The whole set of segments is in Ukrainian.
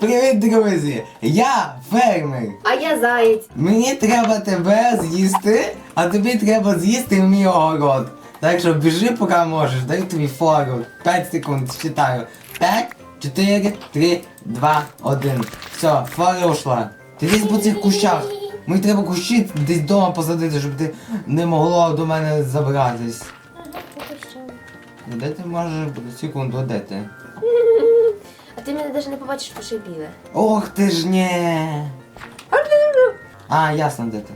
Привіт, друзі! Я фермер. А я заєць. Мені треба тебе з'їсти, а тобі треба з'їсти мій огород. Так що біжи, поки можеш, дай тобі фору. 5 секунд, считаю. 5, 4, 3, 2, 1. Все, фора ушла. Ти десь по цих кущах. Мені треба кущі десь вдома посадити, щоб ти не могло до мене забратись. Де ти можеш секунду, де ти? А ти мене навіть не побачиш, бо ще біле. Ох ти ж не. А, ясно, де ти.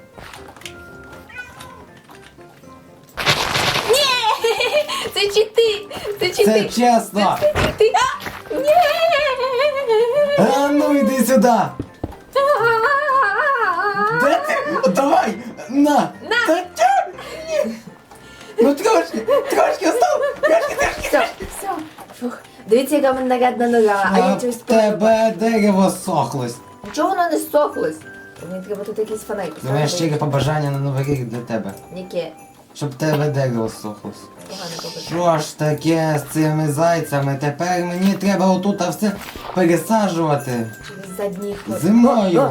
Ні! Це чити! Це чити! Це чесно! Це чити! А! Ні! А ну йди сюди! Де ти? О, Давай! На! На! Та тя- Ні! Ну трошки! Трошки остав! Трошки, трошки! Все, все. Фух. Дивіться, яка в мене нарядна нога, а я чогось тебе дерево сохлось. Чого воно не сохлось? Мені треба тут якийсь фонарь У мене щире побажання на новий рік для тебе. Яке? Щоб тебе дерево сохлось. Побажання. Що ж таке з цими зайцями? Тепер мені треба отут все пересаджувати. Через задній ход. Зимою.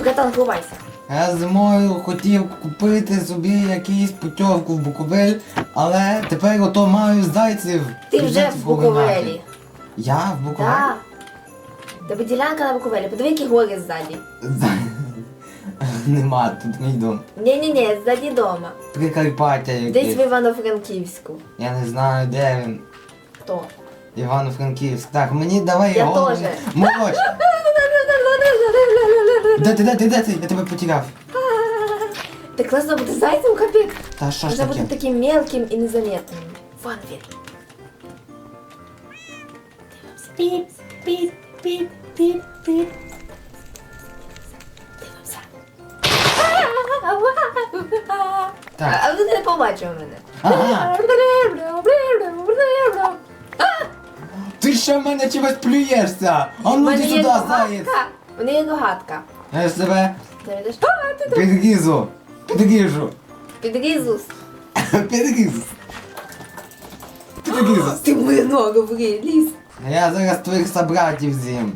Братан, ховайся. Я зимою хотів купити собі якийсь путівку в Буковель, але тепер ото маю зайців. Ти вже в. Буковелі. Я в Буковелі? Так. Тебе ділянка на Буковелі. Подиви, які гори ззаді. Нема тут мій дом. Ні-ні-ні, ззаді дома. Прикарпаття Десь в Івано-Франківську. Я не знаю, де він. Хто? Івано-Франківськ. Так, мені давай Я його. теж. Молодь. Де ти, де ти, де ти? Я тебе потеряв. Так класно бути зайцем, капець. Та що ж бути таке? таким мелким і незаметним. Вон він. Піп, піп, піп, піп, піп. Дивимося. Так. А ти не побачив мене. Ага. Ти що в мене чимось плюєшся? А У ну ти сюди, заєць. У мене є рогатка. Я ж тебе видиш? А, ти тут. підрізу. Підріжу. Підрізус. Підрізу. Підрізу. Ти мою ногу вліз. Я зараз твоїх собратів з'їм.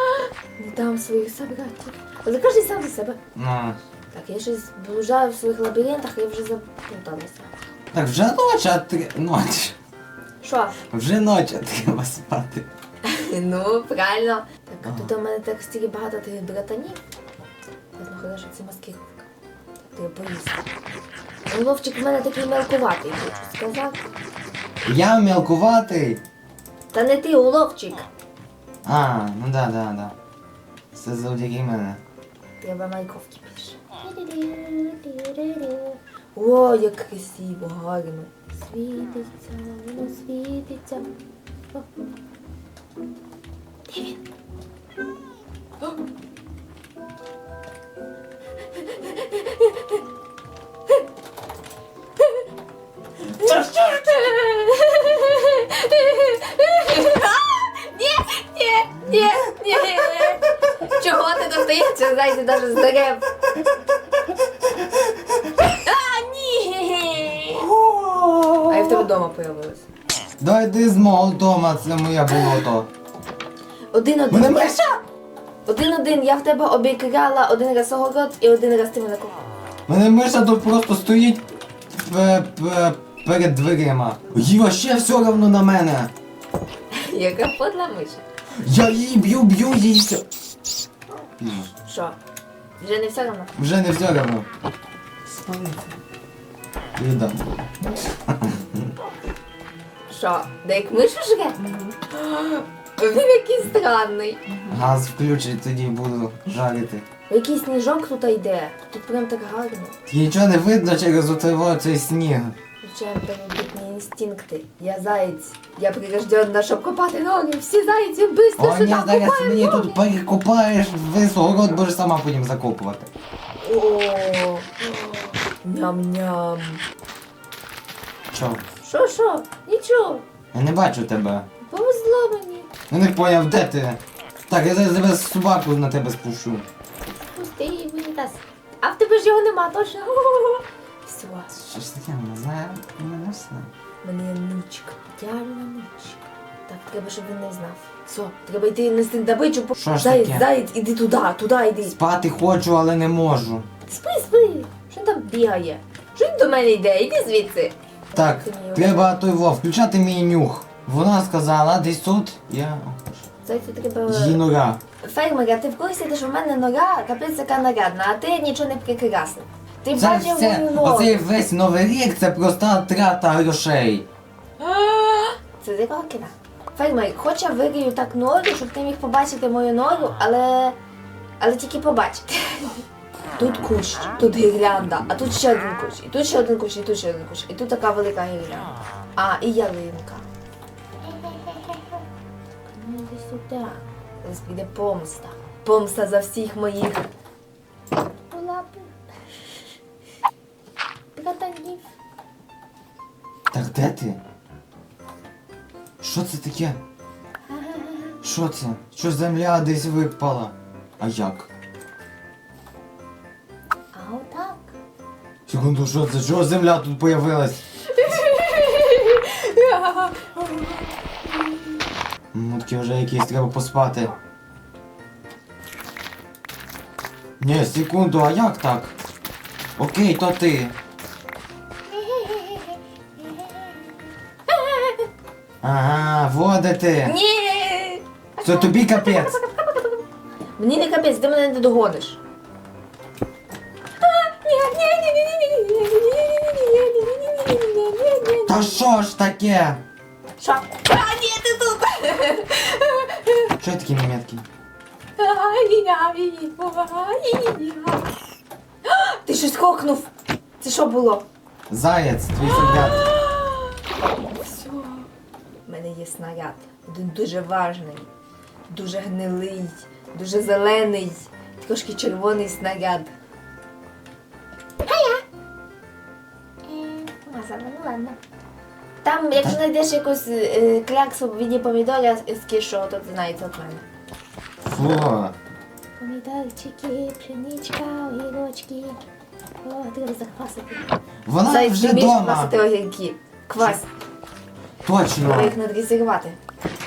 Не дам своїх собратів. Але кожен сам за себе. Ну. Так, я щось блужаю в своїх лабіринтах, я вже заплуталася. Так вже ночі, а три... Ноч. Що? Вже ночі а треба спати. Ну, правильно. Так, а тут у мене так стільки багато тих братанів. Ладно, хорошо, це маскировка. Треба поїсти. Головчик в мене такий мелкуватий, хочу сказати. Я мелкуватий. Та не ти, уловчик. А, ну да, да, да. Це завдяки мене. Треба майковки більше. О, як красиво, гарно. Світиться, воно світиться. Де він? Ж Ні, ні, ні, ні. Чого ти навіть з дерев? А, ні. А я в тебе вдома появилась. Давай йди з мого дома, це моє болото. Один-один. Мене миша! Один-один, я в тебе обікрала один раз огород і один раз ти мене кохав. Мене миша тут просто стоїть п- п- перед дверима. Їй вообще все одно на мене. Яка подла миша. Я її б'ю, б'ю, їй все. Їй Що? Вже не все одно? Вже не все одно. Спалиться. Віддам. Що? Да як мишу жре? Він якийсь странний. Газ включить, тоді буду жарити. Який сніжок тут йде. Тут прям так гарно. Нічого не видно через отого цей сніг. Включаємо первобытные інстинкти. Я заєць. Я прирожденна, щоб копати ноги. Всі зайці быстро О, ні, сюди зараз копаємо мені ноги. тут перекопаєш весь огород, будеш сама потім закопувати. О, ням-ням. Чо? Що, що? Нічого. Я не бачу тебе. Повезло мені. Я не поняв, де ти? Так, я зараз тебе собаку на тебе спущу. Пусти її винітас. А в тебе ж його нема, точно. Все. Що ж таке, не знаю, мене все. Мене ничка. Ідеальна ничка. Так, треба, щоб він не знав. Все, треба йти нести добичу. по- Що ж Заєць, таке? заєць, іди туди, туди йди. Спати хочу, але не можу. Спи, спи. Що він там бігає? Що він до мене йде? Іди звідси. Так, треба той во, включати мій нюх. Вона сказала, десь тут. Я. Зайцю треба. Її нога. Фермер, а ти в курсі, що в мене нога капець яка нарядна, а ти нічого не прикрасив. Ти Це бачив все, мою ногу. оцей весь новий рік це просто трата грошей. Це з якого кіна? Фермер, хоч я вирію так ногу, щоб ти міг побачити мою ногу, але. але тільки побачити. Тут кущ, тут гірлянда, а тут ще один кущ, і тут ще один кущ, і тут ще один кущ, і тут така велика гірлянда. А, і ялинка. Ну, сюди. Зараз піде помста. Помста за всіх моїх. Лапи. Братанів. Так де ти? Що це таке? Що це? Що земля десь випала? А як? Секунду, що це? Чого земля тут появилась? Мутки вже якісь треба поспати. Ні, секунду, а як так? Окей, то ти. Ага, водити. Ні! Це тобі капець. Мені не капець, ти мене не догониш. Та що ж таке? Що? А, ні, ти тут! Що такі нем'ятки? Ти щось кохнув. Це що було? Заяць, твій солдат. Все. У мене є снаряд. Один дуже важний, дуже гнилий, дуже зелений, трошки червоний снаряд. Мазала, ну ладно. Там, якщо знайдеш якусь е, кляксу в віді помідора з кішо, то це знається від мене. Фу. Помідорчики, пшеничка, огірочки. О, треба заквасити. Вона Зайць, вже ти вмієш дома. квасити огірки. Квас. Треба Точно. їх надрізувати.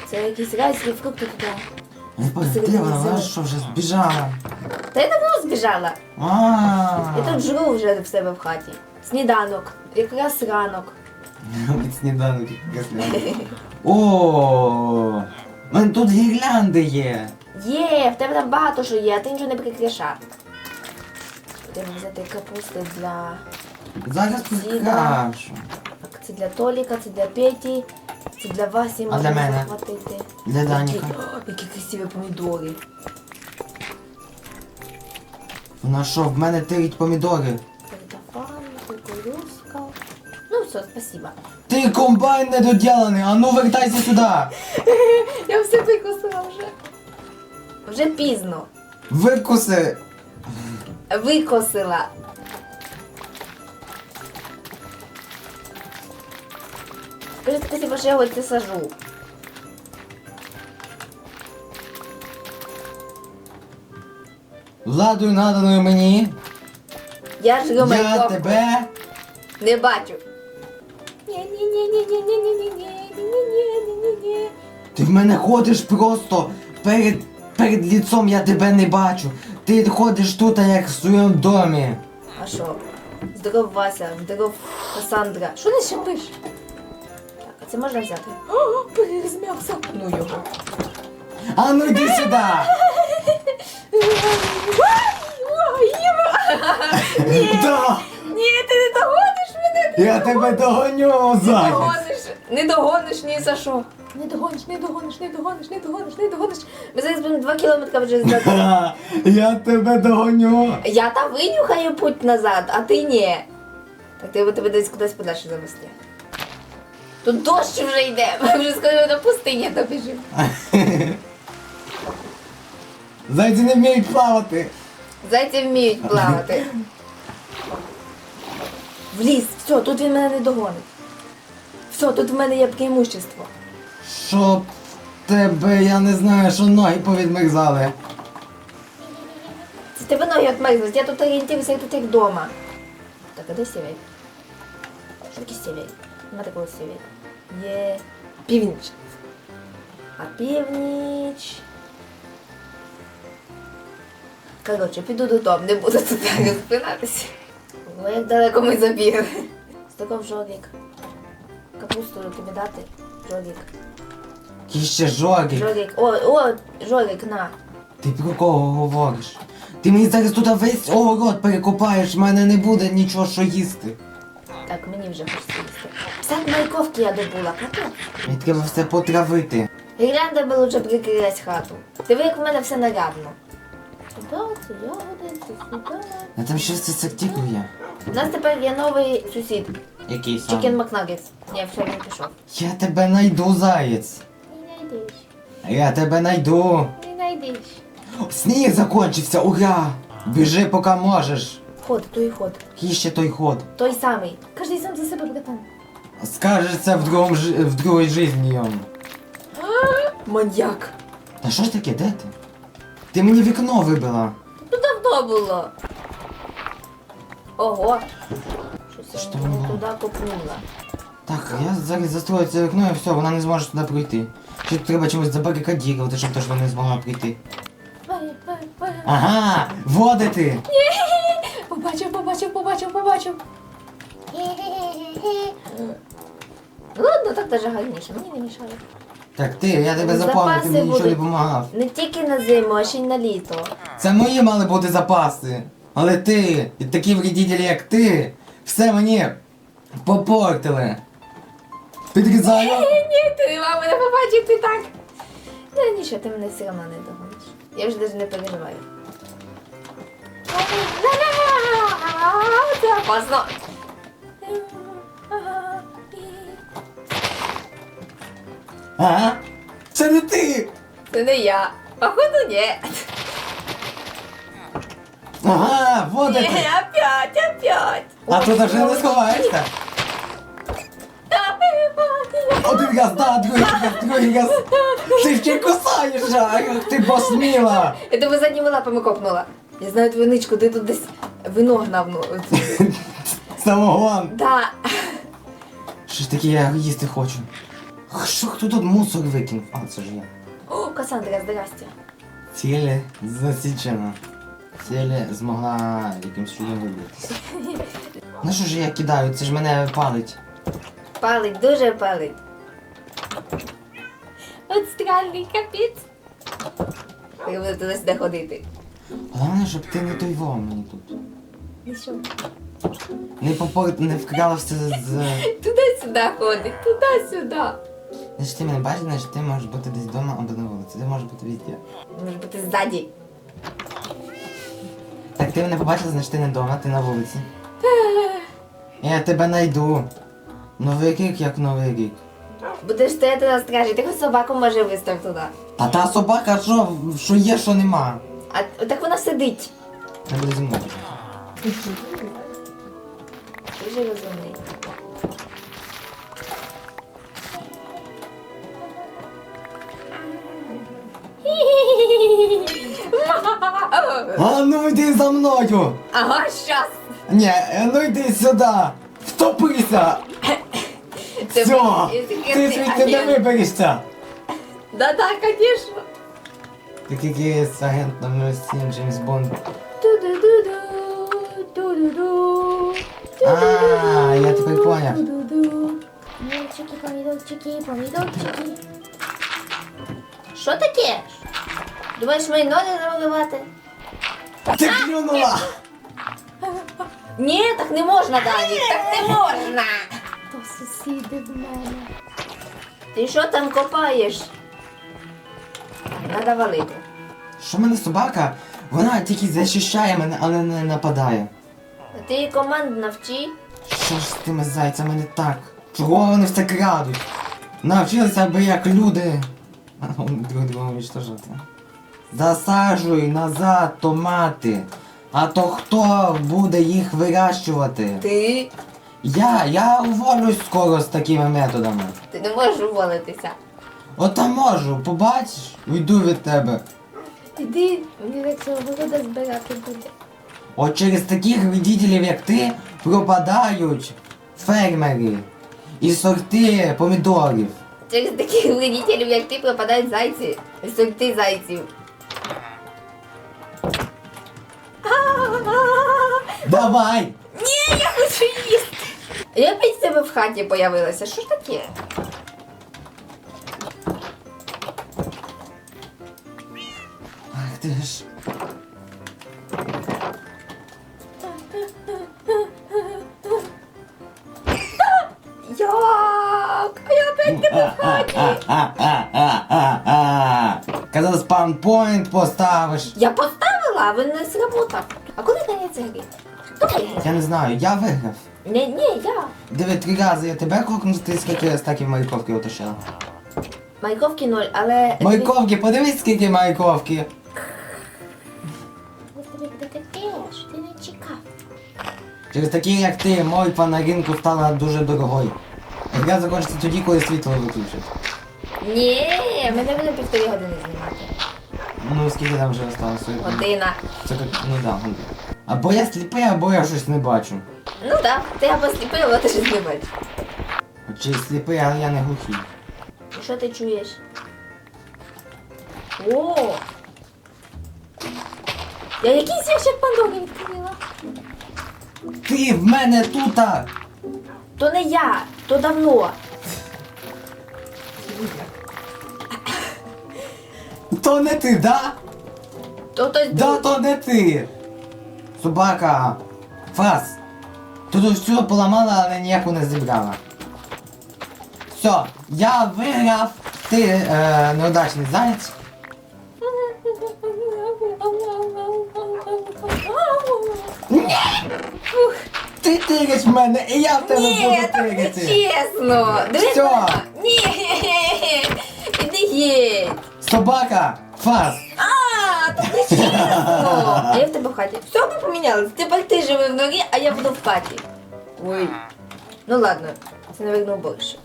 Це якісь райські фрукти туди. Не де вона, вона що вже збіжала. Та я давно збіжала. А. Я тут жру вже в себе в хаті. Сніданок. Якраз ранок. Робить сніданок. О, у мене тут гірлянди є. Є, в тебе там багато що є, а ти нічого не прикрашав. Треба взяти капусти для. Зараз прикрашу. Так, це для Толіка, це для Петі, це для Васі А для мене? захватити. Для Даніка. Які, О, які красиві помідори. Вона що, в мене тирить помідори. Все, спасибо. Ти комбайн недоділений, а ну вертайся сюди. Я все викосила вже. Вже пізно. Викуси. Викосила. Скажи спасибо, що я ось це сажу. Владою наданою мені. Я ж Я громадьовку. тебе. Не бачу. Ти в мене ходиш просто перед перед ліцом я тебе не бачу. Ти ходиш тут, як в своєму домі. А що? Здоров, Вася, здоров, Касандра. Що не щепиш? Так, а це можна взяти? О, перезмявся. Ну його. А ну йди сюди! Я тебе догоню, Не заяць! догониш. Не догониш ні за що. Не догониш, не догониш, не догониш, не догониш, не догониш. Ми зараз будемо два кілометри вже здати. Ха, Я тебе догоню! Я там винюхаю путь назад, а ти ні. Так треба тебе десь кудись подальше завести. Тут дощ вже йде, ми вже скоро до пустині добіжимо. Зайці не вміють плавати! Зайці вміють плавати. В ліс, все, тут він мене не догонить. Все, тут в мене є преимущество. Щоб тебе, я не знаю, що ноги повідмерзали. Це тебе ноги отмерзнуть, я тут орієнтуюся, я тут як вдома. Так, а де сівей? Що таке сівей? Нема такого сівей. Є північ. А північ. Коротше, піду додому, не буду тут розпинатися. Ой, як далеко ми забігли. Стаков жорік. Капусту тобі дати. Жорік. Який ще жорик. Жорік. О, о, жорік, на. Ти про кого говориш? Ти мені зараз тут весь огород перекопаєш, в мене не буде нічого що їсти. Так, мені вже хочеться їсти. Псак морковки я добула, капець. Мені треба все потравити. Гірлянда би лучше прикрилась хату. Диви, як в мене все нарядно. Сюди, це ягоди, це сюди. А там ще все сертікує. У нас тепер є новий сусід. Який Чікен сам? Макнагетс. Ні, все, він пішов. Я тебе найду, заєць. Не найдеш. Я тебе найду. Не найдеш. Сніг закончився, ура! Біжи, поки можеш. Ход, той ход. Який ще той ход. Той самий. Кожний сам за себе братан. Скажеш це в, другому, жи- в другій житті йому. Маньяк. Та що ж таке, де ти? Ти мені вікно вибила. Ну давно було. Ого. Щось Що я не було? туди копнула. Так, я зараз застрою це вікно і все, вона не зможе туди пройти. Чи треба чимось забарикадірувати, щоб теж вона не змогла прийти. Ай, ай, ай. Ага, водити! Побачив, побачив, побачив, побачив. Ну ладно, так даже гарніше, мені не мішає. Так, ти, я тебе запам'ятав, ти мені нічого не допомагав. Не тільки на зиму, а ще й на літо. Це мої мали бути запаси. Але ти, і такі вредителі, як ти, все мені попортили. Підрізаю. Ні, ти не мав мене побачити так. Ну нічого, ти мене все одно не догониш. Я вже навіть не переживаю. Це опасно. Ага. Це не ти! Це не я. Походу, ні. Ага, Ні, водити! опять, опять. А тут вже не сховаєшся. Один раз, да, другий раз, другий раз. Ти ще кусаєш, а як ти посміла. Я тебе задніми лапами копнула. Я знаю твою ничку, ти тут десь вино гнав. Ну, оце. Самогон. да. Що ж таке, я їсти хочу. Що хто тут мусор викинув? А, це ж я. О, Касандра, здрасте. Цілі засічена. Цілі змогла якимсь чудом вибратися. Ну що ж я кидаю, це ж мене палить. Палить, дуже палить. От стральний капець. Я буду туди сюди ходити. Головне, щоб ти не той вов мені тут. Ну що? Не попор... не вкрала все з. Туди-сюди ходить, туди-сюди. Значить ти мене бачиш, значить ти можеш бути десь вдома або на вулиці. Ти можеш бути везде. Може бути ззаді. Так ти мене побачила, значить ти не вдома, ти на вулиці. Я тебе найду. Новий рік як новий рік. Будеш стояти на стражі, ти хоч собаку може вистав туди. Та та собака, що, що є, що нема. А так вона сидить. Буде зі мною. Дуже розумний. А ну йди за мною! Ага, щас. Ні, ну йди сюди! Втопися! Все! Ти звідти не виберешся! Да-да, конечно. Так якийсь агент 07 Джеймс Бонд. Ту-ду-ду-ду, А, я тепер поняв. Помідорчики, помідорчики, помідорчики. Що таке? Думаєш, мої ноги намалювати? Ти клюнула! Ні, так не можна, Дані, так не можна. То сусіди в мене. Ти що там копаєш? Надо валити. Що в мене собака? Вона тільки захищає мене, але не нападає. А ти її команд навчи. Що ж з тими зайцями не так? Чого вони все крадуть? Навчилися би як люди. Друг друга уничтожити. Засаджуй назад томати. А то хто буде їх вирощувати? Ти? Я, я уволюсь скоро з такими методами. Ти не можеш уволитися. Ота можу, побачиш? Уйду від тебе. Іди, мені так цього вигода збирати буде. От через таких вредителів, як ти, пропадають фермери і сорти помідорів. Через таких вредителів, як ти, пропадають зайці. і Сорти зайців. Давай! Ні, я хочу їсти. Я опять тебе в хаті появилася. Що ж таке? Ах ти ж. Як? А я опять тебе в хаті. А-а-а-а-а-а. Казав спаунпойнт поставиш. Я поставила, а він не сработав. А коли кінець гри? Я не знаю, я виграв. Ні, ні, я. Диви, три рази я тебе крокнув, ти скільки стаків морковки оточила. Майковки ноль, але... Морковки, подивись, скільки ти не чекав. Через такі, як ти, морква на ринку стала дуже дорогою. Гра закінчиться тоді, коли світло виключать. Ні, ми не будемо півтори години знімати. Ну, скільки там вже осталося? Година. Це як, ну да, година. Або я сліпий, або я щось не бачу. Ну так, ти або сліпий, або ти щось не бачиш. Чи сліпий, але я не глухий. І Що ти чуєш? О! Я якийсь ящик Пандори відкрила. Ти в мене тута! То не я, то давно. То не ти, да? То хтось Да, друг. то не ти! Собака! Фас! Тут все поламала, але ніяку не зібрала. Все, я виграв, ти е, неудачний заяць. Ух, Ти тириш мене, і я в тебе Ні, буду так не тирити. чесно. Дивись на мене. Ні, іди геть. Собака! Фас! А. А я в тебе в хаті. Все, ми помінялись. Тепер ти живи в норі, а я буду в хаті. Ой. Ну ладно, це верну більше.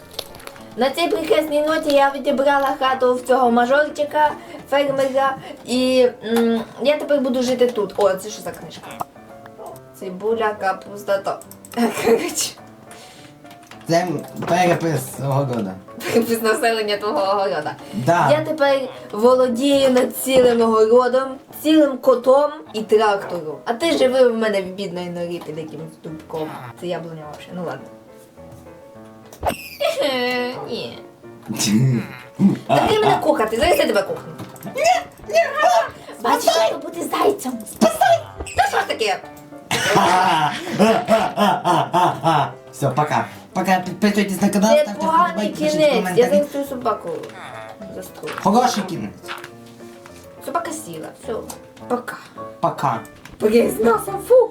На цій прекрасній ноті я відібрала хату в цього мажорчика, фермера, і м, я тепер буду жити тут. О, це що за книжка? Цибуля, капуста, то. Коротше, Це перепис города. припис населення твого огорода. Да. Я тепер володію над цілим огородом, цілим котом і трактором. А ти живи в мене в бідної норі під якимось дубком. Це яблуня взагалі, ну ладно. Ні. Та ти мене кохати, зараз я тебе кохну. Ні, ні, Бачиш, треба бути зайцем. Спасай! Та що ж таке? Все, пока. Пока, підписуйтесь на канал, Це ставте поганий вподобайки, пишіть кінець. Я коментарі. зараз цю собаку застрою. Хороший кінець. Собака сіла, все. Пока. Пока. Признався, фу.